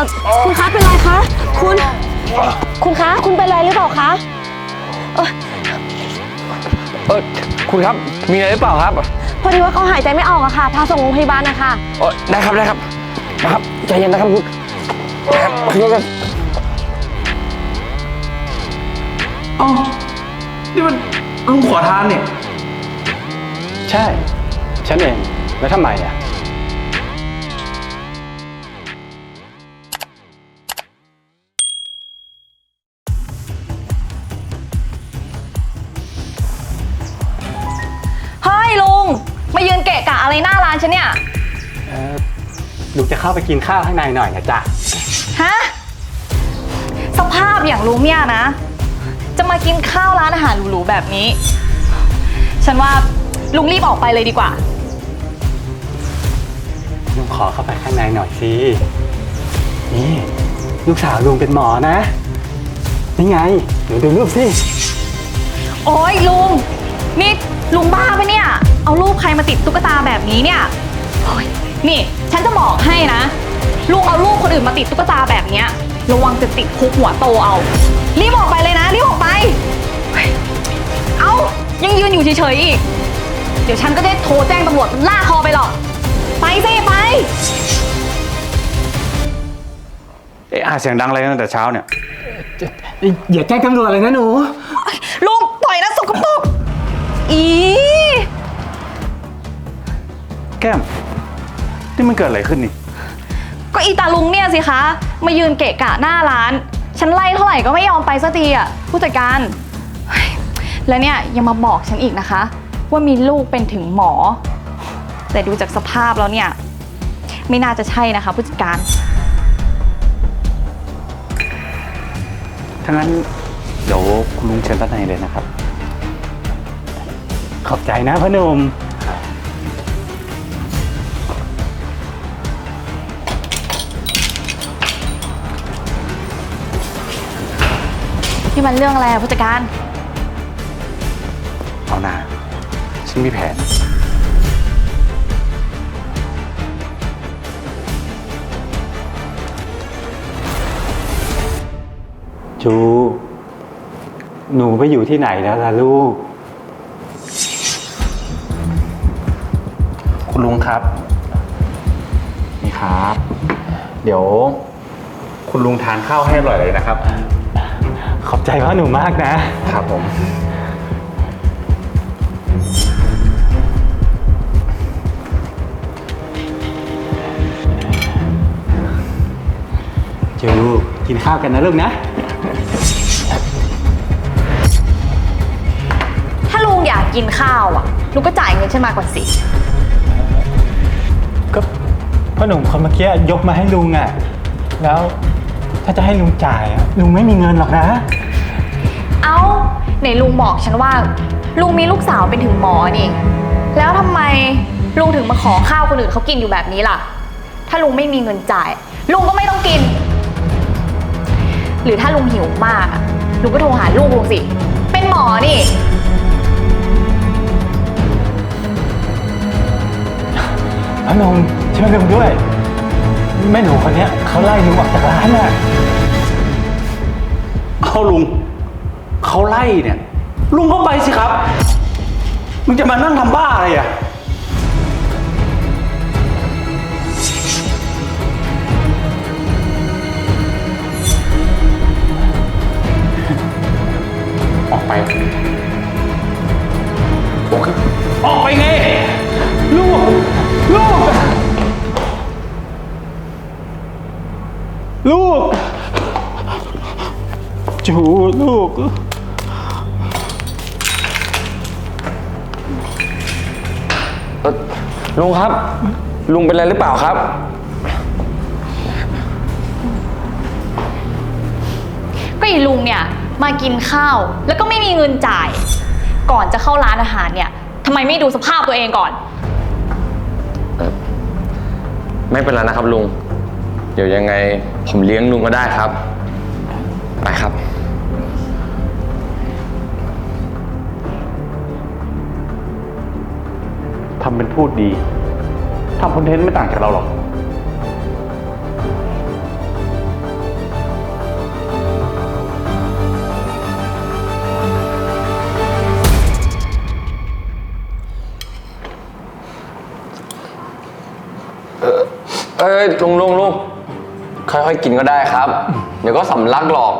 เอ่อคุณคะเป็นไรคะคุณ คุณคะคุณเป็นไรหรือเปล่าคะเออคุณครับ มีอะไรหรือเปล่าครับพอดีว่าเขาหายใจไม่ออกอะค่ะ พาส่งโรงพยาบาลนะคะเออได้ครับได้ครับนะครับใจเย็นนะครับคุณนะครับคุณครับอ๋อนี่มันลุงขอทานเนี่ย ใช่ ฉันเอง แล้วทำไมอะ อะไรหน้าร้านฉันเนี่ย เออลูกจะเข้าไปกินข้าวข้างในหน่อยนะจ๊ะ ฮะ สภาพอย่างลุงเนี่ยนะ จะมากินข้าวร้านอาหารหรูๆแบบนี้ ฉันว่าลุงรีบออกไปเลยดีกว่า ลุงขอเข้าไปข้างในหน่อยสิ นี่ลูกสาวลุงเป็นหมอนะ นี่ไงหนูดูรูปสิ โอ้ยลุง นี่ลุงบ้าปะเนี่ย เอารูปใครมาติดตุ๊กตาแบบนี้เนี่ยโอ้ยนี่ ฉันจะบอกให้นะลุงเอารูปคนอื่นมาติดตุ๊กตาแบบเนี้ย ระวังจะติดคุกหัวโตเอา รีบออกไปเลยนะ รีบออกไปเฮ้ยเอายังยืนอยู่เฉยๆอีก เดี๋ยวฉันก็ได้โทรแจ้งตำรวจล่ากคอไปหรอก ไปสิไป เอะอะเสียงดังอะไรตั้งแต่เช้าเนี่ย อย่าแจ้งตำรวจเลยนะหนู ลุงปล่อยนะสกปรกอี แก้ม นี่มันเกิดอะไรขึ้นนี่ ก็อีตาลุงเนี่ยสิคะ มายืนเกะกะหน้าร้าน ฉันไล่เท่าไหร่ก็ไม่ยอมไปสักทีอะผู้จัดการเฮ้ยแล้วเนี่ยยังมาบอกฉันอีกนะคะ ว่ามีลูกเป็นถึงหมอ แต่ดูจากสภาพแล้วเนี่ย ไม่น่าจะใช่นะคะ ผู้จัดการถ้างั้นเดี๋ยวคุณลุงเชิญด้านในเลยนะครับ ขอบใจนะพ่อหนุ่ม ที่มันเรื่องอะไรอะผู้จัดการ เอานาฉันมีแผน จู หนูไปอยู่ที่ไหนแล้วล่ะลูก คุณลุงครับ นี่ครับ เดี๋ยว คุณลุงทานข้าวให้อร่อยเลยนะครับ ขอบใจพ่อหนุ่มมากนะ ครับผมจูกินข้าวกันนะลูกนะ ถ้าลุงอยากกินข้าวอะ ลุงก็จ่ายเงินฉันมาก่อนสิ ก็พ่อหนุ่มคนเมื่อกี้ยกมาให้ลุงอะ แล้ว ถ้าจะให้ลุงจ่ายอะลุงไม่มีเงินหรอกนะ เอ้าไหนลุงบอกฉันว่า ลุงมีลูกสาวเป็นถึงหมอนี่ แล้วทำไมลุงถึงมาขอข้าวคนอื่นเขากินอยู่แบบนี้ล่ะ ถ้าลุงไม่มีเงินจ่าย ลุงก็ไม่ต้องกิน หรือถ้าลุงหิวมากอะลุงก็โทรหาลูกลุงสิ เป็นหมอนี่พ่อหนุ่มช่วยลุงด้วย แม่หนูคนเนี้ยเขาไล่ลุงออกจากร้านอะเอาลุงเขาไล่เนี่ย ลุงก็ไปสิครับ มึงจะมานั่งทำบ้าอะไรอะ ออกไปโอเคออกไปไง ลูก ลูก ลูก จูลูก เอ่อลุงครับ ลุงเป็นอะไรหรือเปล่าครับ ก็อีลุงเนี่ยมากินข้าว แล้วก็ไม่มีเงินจ่าย ก่อนจะเข้าร้านอาหารเนี่ยทำไมไม่ดูสภาพตัวเองก่อน ไม่เป็นไรนะครับลุง เดี๋ยวยังไงผมเลี้ยงลุงก็ได้ครับ ไปครับ ทำเป็นพูดดี ทำคอนเทนต์ไม่ต่างจากเราหรอก เออเออลุงลุงลุง ค่อยๆกินก็ได้ครับ เดี๋ยวก็สำลักหรอก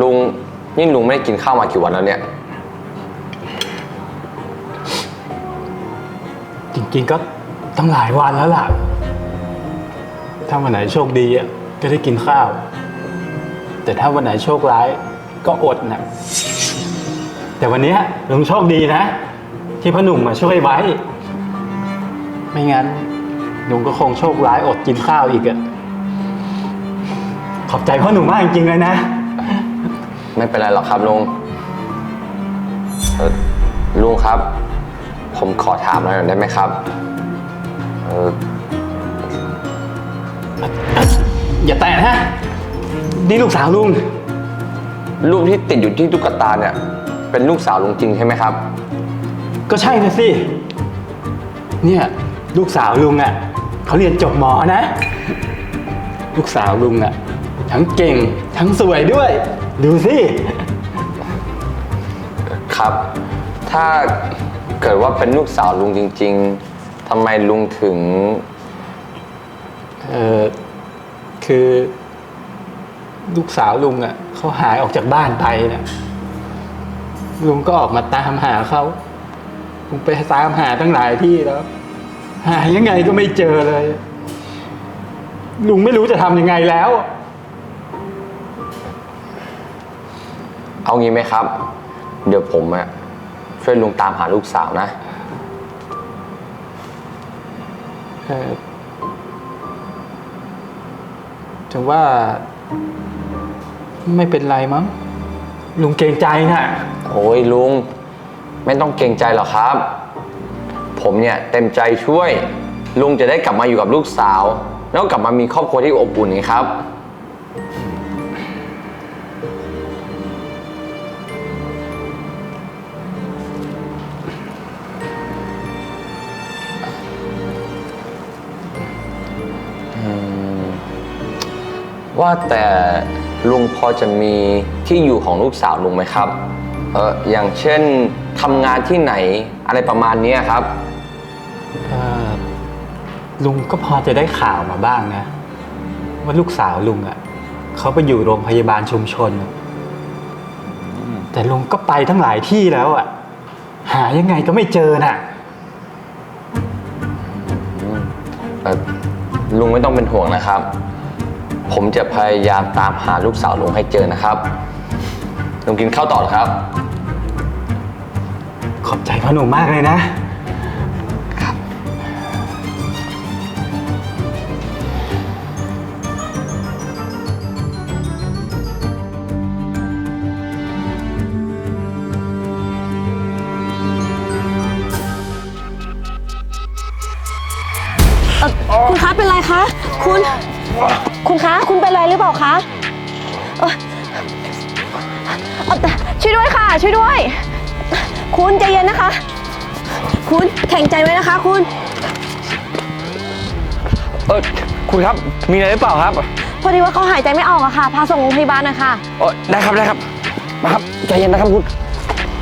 ลุงนี่ลุงไม่ได้กินข้าวมากี่วันแล้วเนี่ย จริงๆก็ตั้งหลายวันแล้วล่ะ ถ้าวันไหนโชคดีอะก็ได้กินข้าว แต่ถ้าวันไหนโชคร้ายก็อดนะ แต่วันนี้ลุงโชคดีนะ ที่พ่อหนุ่มมาช่วยไว้ ไม่งั้นลุงก็คงโชคร้ายอดกินข้าวอีกอะขอบใจพ่อหนุ่มมากจริงๆเลยนะ ไม่เป็นไรหรอกครับลุงเอ่อลุงครับ ผมขอถามหน่อยได้ไหมครับเอออย่าแตะนะนี่ลูกสาวลุง รูปที่ติดอยู่ที่ตุ๊กตาเนี่ย เป็นลูกสาวลุงจริงใช่ไหมครับ ก็ใช่นะสิ เนี่ย ลูกสาวลุงอะเขาเรียนจบหมอนะ ลูกสาวลุงอะ ทั้งเก่งทั้งสวยด้วย ดูสิครับ ถ้าเกิดว่าเป็นลูกสาวลุงจริง ๆทำไมลุงถึง เออคือ ลูกสาวลุงอะเขาหายออกจากบ้านไปนะลุงก็ออกมาตามหาเขาลุงไปตามหาตั้งหลายที่แล้ว หายังไงก็ไม่เจอเลย ลุงไม่รู้จะทำยังไงแล้ว เอางี้ไหมครับ เดี๋ยวผมอะช่วยลุงตามหาลูกสาวนะ เอ่อแต่ว่า ไม่เป็นไรมั้ง ลุงเกรงใจน่ะ โอ้ยลุง ไม่ต้องเกรงใจหรอกครับ ผมเนี่ยเต็มใจช่วย ลุงจะได้กลับมาอยู่กับลูกสาว แล้วกลับมามีครอบครัวที่อบอุ่นไงครับ ว่าแต่ลุงพอจะมีที่อยู่ของลูกสาวลุงไหมครับ เอออย่างเช่นทำงานที่ไหนอะไรประมาณเนี้ยครับ เอ่อลุงก็พอจะได้ข่าวมาบ้างนะ ว่าลูกสาวลุงอะเขาไปอยู่โรงพยาบาลชุมชน แต่ลุงก็ไปทั้งหลายที่แล้วอะ หายังไงก็ไม่เจอน่ะ เอ่อลุงไม่ต้องเป็นห่วงนะครับ ผมจะพยายามตามหาลูกสาวลุงให้เจอนะครับ ลุงกินข้าวต่อเหรอครับ ขอบใจพ่อหนุ่มมากเลยนะ คุณคะเป็นไรคะ คุณ คุณคะ คุณเป็นไรหรือเปล่าคะเอ่อเอ่อช่วยด้วยค่ะ ช่วยด้วย คุณใจเย็นนะคะ คุณแข็งใจไว้นะคะ คุณ เออคุณครับ มีอะไรหรือเปล่าครับ พอดีว่าเขาหายใจไม่ออกอะค่ะ พาส่งโรงพยาบาลนะคะ เออได้ครับได้ครับ มาครับ ใจเย็นนะครับคุณ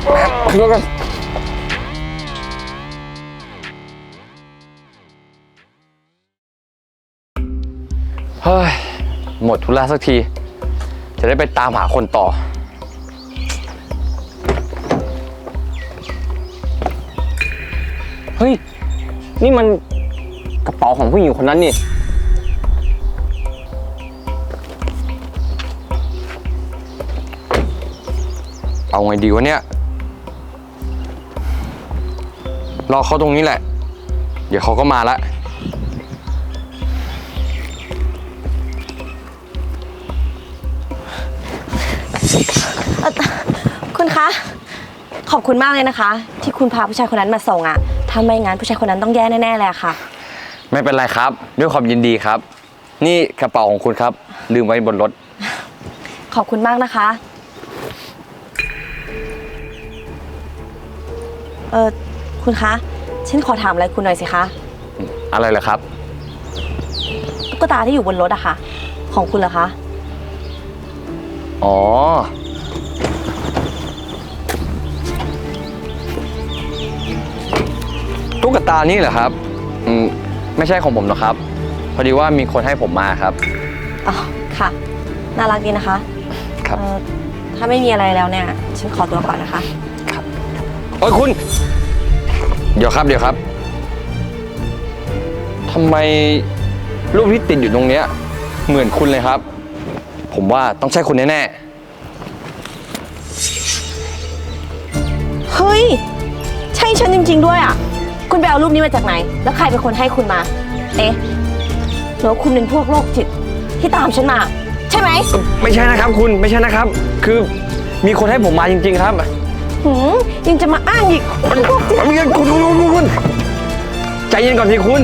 มาครับขึ้นรถกัน เฮ้ย หมดธุระสักที จะได้ไปตามหาคนต่อ เฮ้ย นี่มันกระเป๋าของผู้หญิงคนนั้นนี่ เอาไงดีวะเนี่ย รอเขาตรงนี้แหละ เดี๋ยวเขาก็มาละ คุณคะ ขอบคุณมากเลยนะคะ ที่คุณพาผู้ชายคนนั้นมาส่งอะถ้าไม่งั้นผู้ชายคนนั้นต้องแย่แน่ๆเลยอะค่ะ ไม่เป็นไรครับ ด้วยความยินดีครับ นี่กระเป๋าของคุณครับ ลืมไว้บนรถ ขอบคุณมากนะคะ เออคุณคะ ฉันขอถามอะไรคุณหน่อยสิคะ อะไรเหรอครับ ตุ๊กตาที่อยู่บนรถอะค่ะ ของคุณเหรอคะ อ๋อนตุ๊กตานี่เหรอครับอืมไม่ใช่ของผมหรอกครับ พอดีว่ามีคนให้ผมมาครับ อ๋อ ค่ะ น่ารักดีนะคะครับ เอ่อถ้าไม่มีอะไรแล้วเนี่ย ฉันขอตัวก่อนนะคะ โอ้ยคุณ เดี๋ยวครับเดี๋ยวครับทำไมรูปที่ติดอยู่ตรงเนี้ยเหมือนคุณเลยครับ ผมว่าต้องใช่คุณแน่เฮ้ย ใช่ฉันจริง ๆ ด้วยอะ คุณไปเอารูปนี้มาจากไหน แล้วใครเป็นคนให้คุณมา เอ๊ะหรือว่าคุณเป็นพวกโรคจิตที่ตามฉันมา ใช่ไหมๆ ไม่ใช่นะครับคุณไม่ใช่นะครับ คือมีคนให้ผมมาจริง ๆ ครับหืมยังจะมาอ้างอีกคุณคุณคุณคุณคุณใจเย็นก่อนสิคุณ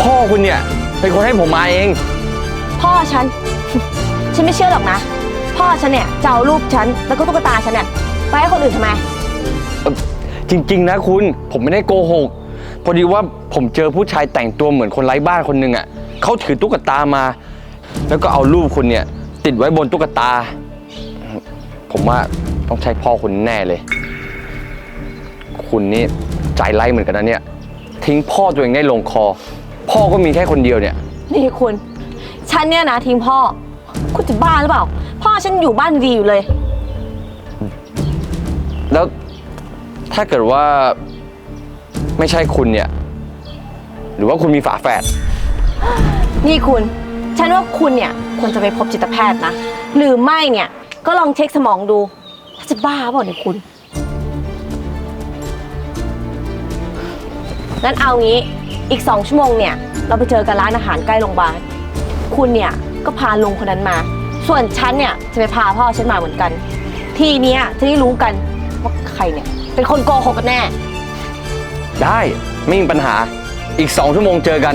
พ่อคุณเนี่ยเป็นคนให้ผมมาเอง พ่อฉัน ฉันไม่เชื่อหรอกนะ พ่อฉันเนี่ยจะเอารูปฉันแล้วก็ตุ๊กตาฉันเนี่ยไปให้คนอื่นทำไมจริง ๆ นะคุณผมไม่ได้โกหก พอดีว่าผมเจอผู้ชายแต่งตัวเหมือนคนไร้บ้านคนหนึ่งอะเขาถือตุ๊กตามา แล้วก็เอารูปคุณเนี่ย ติดไว้บนตุ๊กตา ผมว่าต้องใช่พ่อคุณแน่เลย คุณนี่ใจไร้เหมือนกันนะเนี่ย ทิ้งพ่อตัวเองได้ลงคอ พ่อก็มีแค่คนเดียวเนี่ย นี่คุณ ฉันเนี่ยนะทิ้งพ่อ คุณจะบ้าหรือเปล่า พ่อฉันอยู่บ้านดีอยู่เลย แล้วถ้าเกิดว่าไม่ใช่คุณเนี่ย หรือว่าคุณมีฝาแฝด นี่คุณ ฉันว่าคุณเนี่ยควรจะไปพบจิตแพทย์นะ หรือไม่เนี่ยก็ลองเช็คสมองดูถ้าจะบ้าเปล่าเนี่ยคุณ งั้นเอางี้ อีกสองชั่วโมงเนี่ย เราไปเจอกันร้านอาหารใกล้โรงพยาบาล คุณเนี่ยก็พาลุงคนนั้นมา ส่วนฉันเนี่ยจะไปพาพ่อฉันมาเหมือนกัน ทีเนี้ยจะได้รู้กันว่าใครเนี่ย เป็นคนโกหกกันแน่ ได้ ไม่มีปัญหาอีกสองชั่วโมงเจอกัน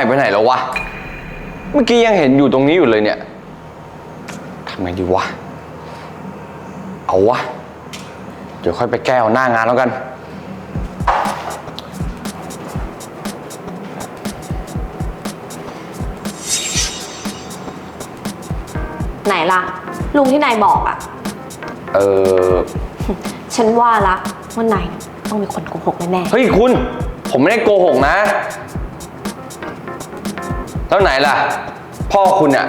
าหายไปไหนแล้ววะ เมื่อกี้ยังเห็นอยู่ตรงนี้อยู่เลยเนี่ยทำไงดีวะ เอาวะ เดี๋ยวค่อยไปแก้เอาหน้างานแล้วกัน ไหนล่ะ ลุงที่นายบอกอะ เออ ฉันว่าละว่านายต้องมีคนโกหกแน่เฮ้ยคุณ ผมไม่ได้โกหกนะ แล้วไหนล่ะ พ่อคุณเนี่ย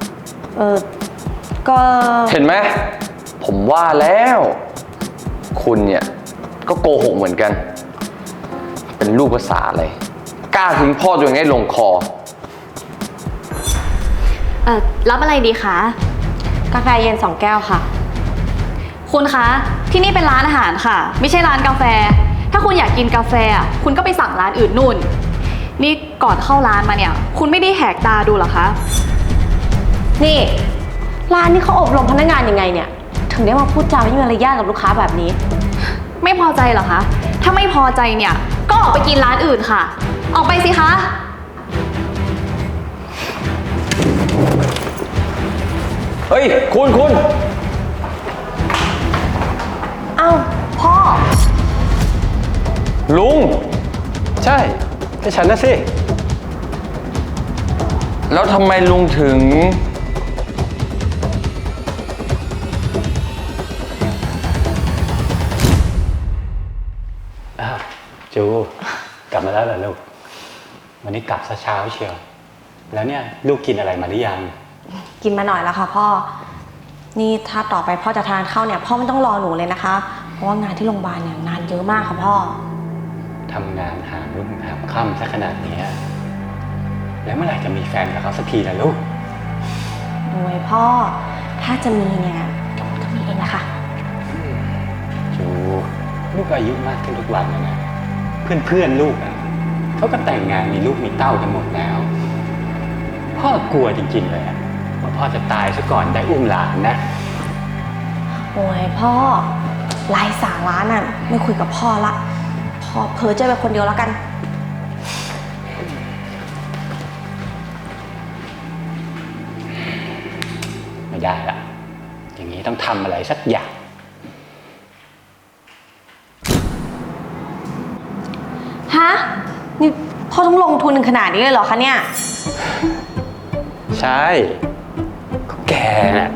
ๆเออก็เห็นไหมผมว่าแล้ว คุณเนี่ย ก็โกหกเหมือนกัน เป็นลูกภาษาอะไรกล้าทิ้งพ่อตัวเองให้ลงคอ เอ่อรับอะไรดีคะกาแฟเย็นสองแก้วค่ะ คุณคะที่นี่เป็นร้านอาหารค่ะ ไม่ใช่ร้านกาแฟ ถ้าคุณอยากกินกาแฟอะคุณก็ไปสั่งร้านอื่นนู่น นี่ก่อนเข้าร้านมาเนี่ย คุณไม่ได้แหกตาดูเหรอคะ นี่ร้านนี้เขาอบรมพนักงานยังไงเนี่ย ถึงได้มาพูดจาไม่มีมารยาทกับลูกค้าแบบนี้ ไม่พอใจเหรอคะ ถ้าไม่พอใจเนี่ย ก็ออกไปกินร้านอื่นค่ะ ออกไปสิคะ เฮ้ย คุณคุณเอ้าพ่อ ลุง ใช่ ก็ฉันนะสิ แล้วทำไมลุงถึง อ้าวจูกลับมาแล้วเหรอลูก วันนี้กลับซะเช้าเชียว แล้วเนี่ยลูกกินอะไรมาหรือยัง กินมาหน่อยแล้วค่ะพ่อ นี่ถ้าต่อไปพ่อจะทานข้าวเนี่ยพ่อไม่ต้องรอหนูเลยนะคะ เพราะว่างานที่โรงพยาบาลเนี่ยงานเยอะมากค่ะพ่อ ทำงานหามรุ่งหามค่ำซะขนาดเนี้ยแล้วเมื่อไหร่จะมีแฟนกับเขาสักทีล่ะลูก โอ้ยพ่อ ถ้าจะมีเนี่ยก็มีเองแหละค่ะ จูลูกอายุมากขึ้นทุกวันเลยนะเพื่อนๆลูกอะเขาก็แต่งงานมีลูกมีเต้ากันหมดแล้ว พ่อกลัวจริงๆเลยอะว่าพ่อจะตายซะก่อนได้อุ้มหลานนะ โอ้ยพ่อไลายสาระน่ะไม่คุยกับพ่อละพ่ อเพ้อเจอไปคนเดียวแล้วกัน ไม่ได้ละ อย่างนี้ต้องทำอะไรสักอย่าง ฮะ นี่พ่อต้องลงทุนถึงขนาดนี้เลยเหรอคะเนี่ย ใช่ ก็แกน่ะ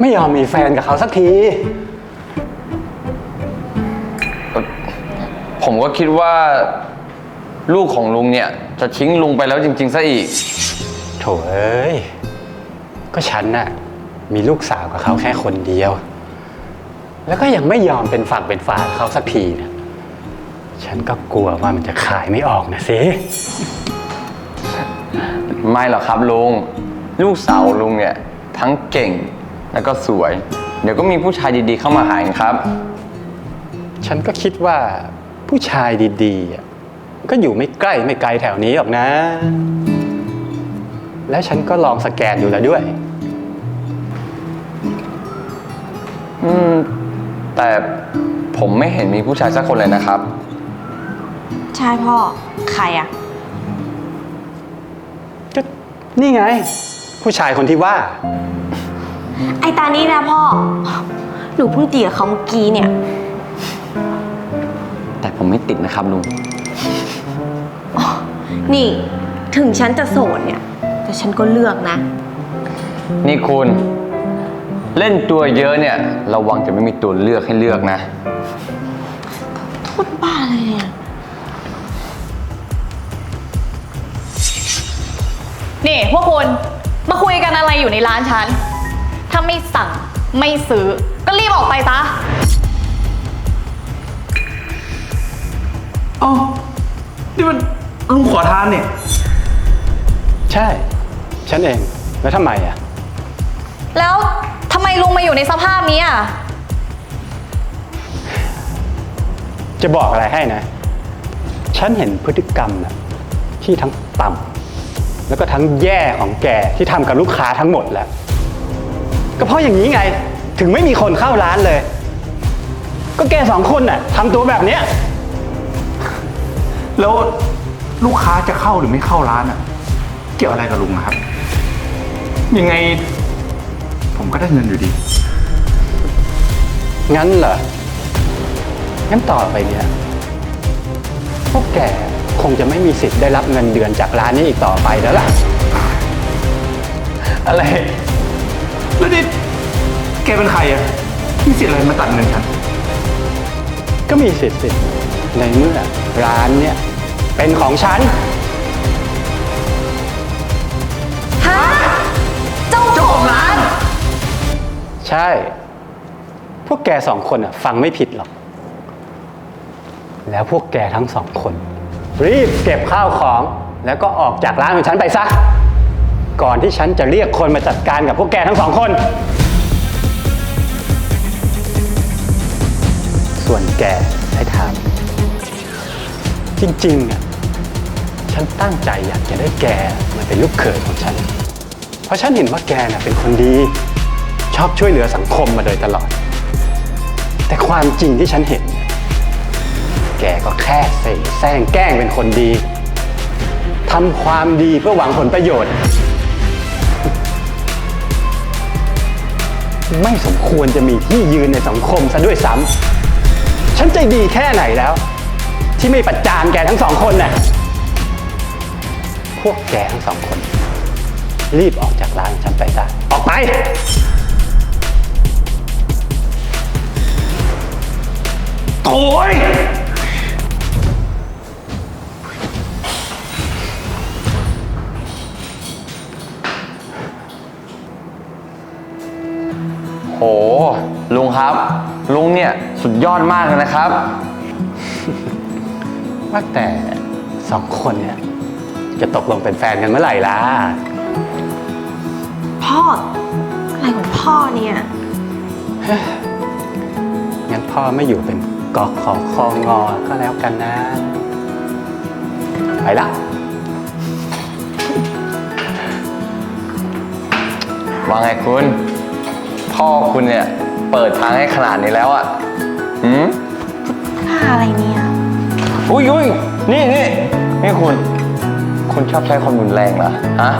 ไม่ยอมมีแฟนกับเขาสักที ผมก็คิดว่า ลูกของลุงเนี่ย จะทิ้งลุงไปแล้วจริง ๆซะอีก โถเอ้ย ก็ฉันน่ะ มีลูกสาวกับเขาแค่คนเดียว แล้วก็ยังไม่ยอมเป็นฝั่งเป็นฝากับเขาสักทีนะฉันก็กลัวว่ามันจะขายไม่ออกนะสิ ไม่หรอกครับลุง ลูกสาวลุงเนี่ย ทั้งเก่งแล้วก็สวย เดี๋ยวก็มีผู้ชายดีๆเข้ามาหาเองครับ ฉันก็คิดว่า ผู้ชายดีๆอะก็อยู่ไม่ใกล้ไม่ไกลแถวนี้หรอกนะ แล้วฉันก็ลองสแกนดูแล้วด้วย อืม แต่ผมไม่เห็นมีผู้ชายสักคนเลยนะครับ ใช่พ่อ ใครอะก็นี่ไง ผู้ชายคนที่ว่า ไอตานี้นะพ่อ หนูเพิ่งตีกับเขาเมื่อกี้เนี่ย แต่ผมไม่ติดนะครับลุง นี่ถึงฉันจะโสดเนี่ย แต่ฉันก็เลือกนะ นี่คุณ เล่นตัวเยอะเนี่ย ระวังจะไม่มีตัวเลือกให้เลือกนะพูดบ้าเลยเนี่ยนี่พวกคุณ มาคุยกันอะไรอยู่ในร้านฉัน ถ้าไม่สั่งไม่ซื้อ ก็รีบออกไปซะ เอ้านี่มันลุงขอทานเนี่ย ใช่ ฉันเอง แล้วทำไมอะ แล้วทำไมลุงมาอยู่ในสภาพนี้อะ จะบอกอะไรให้นะ ฉันเห็นพฤติกรรมนะที่ทั้งต่ำแล้วก็ทั้งแย่ของแกที่ทำกับลูกค้าทั้งหมดแล้วก็เพราะอย่างนี้ไงถึงไม่มีคนเข้าร้านเลย ก็แกสองคนน่ะทำตัวแบบเนี้ย แล้วลูกค้าจะเข้าหรือไม่เข้าร้านอะเกี่ยวอะไรกับลุงอะครับ ยังไง ผมก็ได้เงินอยู่ดี งั้นเหรอ งั้นต่อไปเนี่ย พวกแกคงจะไม่มีสิทธิ์ได้รับเงินเดือนจากร้านนี้อีกต่อไปแล้วล่ะ อะไร แล้วนี่แกเป็นใครอะมีสิทธิ์อะไรมาตัดเงินฉัน ก็มีสิทธิ์สิ ในเมื่อร้านเนี่ย เป็นของฉัน ฮะเจ้าของร้าน ใช่ พวกแกสองคนอะ ฟังไม่ผิดหรอก แล้วพวกแกทั้งสองคน รีบเก็บข้าวของ แล้วก็ออกจากร้านของฉันไปซะ ก่อนที่ฉันจะเรียกคนมาจัดการกับพวกแกทั้งสองคน ส่วนแกให้ถาม จริงๆอะฉันตั้งใจอยากจะได้แกมาเป็นลูกเขยของฉัน เพราะฉันเห็นว่าแกน่ะเป็นคนดี ชอบช่วยเหลือสังคมมาโดยตลอด แต่ความจริงที่ฉันเห็นเนี่ยแกก็แค่เสแสร้งแกล้งเป็นคนดีทำความดีเพื่อหวังผลประโยชน์ ไม่สมควรจะมีที่ยืนในสังคมซะด้วยซ้ำฉันใจดีแค่ไหนแล้ว ที่ไม่ประจานแกทั้งสองคนน่ะ พวกแกทั้งสองคน รีบออกจากร้านฉันไปซะออกไป โถยโหลุงครับ ลุงเนี่ยสุดยอดมากเลยนะครับ ว่าแต่สองคนเนี่ยจะตกลงเป็นแฟนกันเมื่อไหร่ล่ะ พ่อ อะไรของพ่อเนี่ย งั้นพ่อไม่อยู่เป็นกอขอคองอก็แล้วกันนะ ไปละว่าไงคุณ พ่อคุณเนี่ย เปิดทางให้ขนาดนี้แล้วอะหืม ค่าอะไรเนี่ย อุ้ยอุ้ยนี่นี่นี่คุณ คุณชอบใช้ความรุนแรงเหรอฮะ